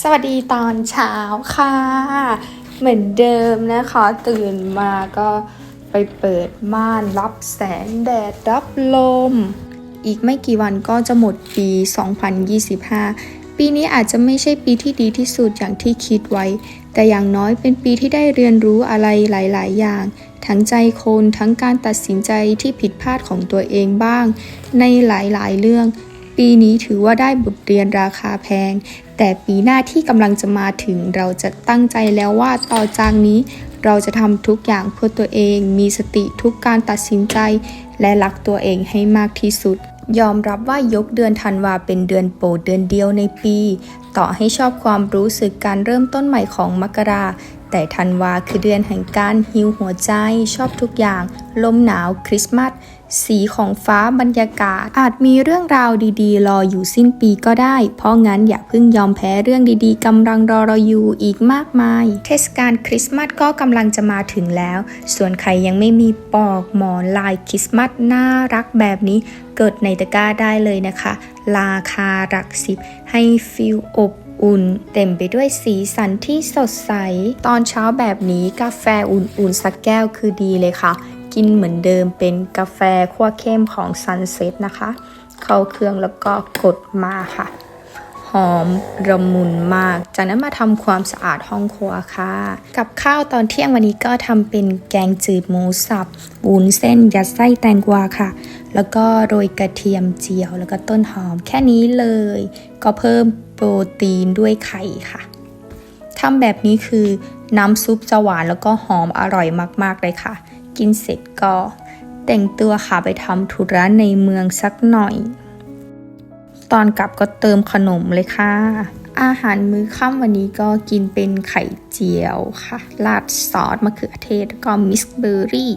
สวัสดีตอนเช้าค่ะ เหมือนเดิมนะคะ ตื่นมาก็ไปเปิดม่านรับแสงแดดรับลม อีกไม่กี่วันก็จะหมดปี 2025 ปีนี้อาจจะไม่ใช่ปีที่ดีที่สุดอย่างที่คิดไว้ แต่อย่างน้อยเป็นปีที่ได้เรียนรู้อะไรหลาย ๆ อย่าง ทั้งใจคนทั้งการตัดสินใจที่ผิดพลาดของตัวเองบ้าง ในหลาย ๆ เรื่อง ปีนี้ถือว่าได้บทเรียนราคาแพง แต่ปีหน้าที่กำลังจะมาถึงเราจะตั้งใจแล้วว่าต่อจากนี้ เราจะทำทุกอย่างเพื่อตัวเอง มีสติทุกการตัดสินใจ และรักตัวเองให้มากที่สุด ยอมรับว่ายกเดือนธันวาเป็นเดือนโปรดเดือนเดียวในปี ต่อให้ชอบความรู้สึกการเริ่มต้นใหม่ของมกรา แต่ธันวาคือเดือนแห่งการฮิวหัวใจชอบทุกอย่าง ลมหนาวคริสต์มาสสีของฟ้าบรรยากาศ อาจมีเรื่องราวดีๆ รออยู่สิ้นปีก็ได้ เพราะงั้นอย่าเพิ่งยอมแพ้เรื่องดีๆกำลังรอเราอยู่อีกมากมาย เทศกาลคริสต์มาสก็กำลังจะมาถึงแล้ว ส่วนใครยังไม่มีปอกหมอนลายคริสต์มาสน่ารักแบบนี้ เกิดในตะกร้าได้เลยนะคะ ราคาหลักสิบให้ฟิลอบ อุ่นเต็มไปด้วยสีสันที่สดใส ตอนเช้าแบบนี้กาแฟอุ่นๆ สักแก้วคือดีเลยค่ะ กินเหมือนเดิมเป็นกาแฟขั้วเข้มของซันเซ็ตนะคะ เข้าเครื่องแล้วก็กดมาค่ะ อมระมุนมาก จากนั้นมาทำความสะอาดห้องครัวค่ะ กับข้าวตอนเที่ยงวันนี้ก็ทำเป็นแกงจืดหมูสับวุ้นเส้นยัดไส้แตงกวาค่ะ แล้วก็โรยกระเทียมเจียว แล้วก็ต้นหอมแค่นี้เลย ก็เพิ่มโปรตีนด้วยไข่ค่ะทำแบบนี้คือน้ำซุปจะหวานแล้วก็หอมอร่อยมาก ๆ เลยค่ะ กินเสร็จก็แต่งตัวค่ะไปทำธุระในเมืองสักหน่อย ตอนกลับก็เติมขนมเลยค่ะ อาหารมื้อค่ำวันนี้ก็กินเป็นไข่เจียวค่ะ ราดซอสมะเขือเทศแล้วก็มิสเบอร์รี่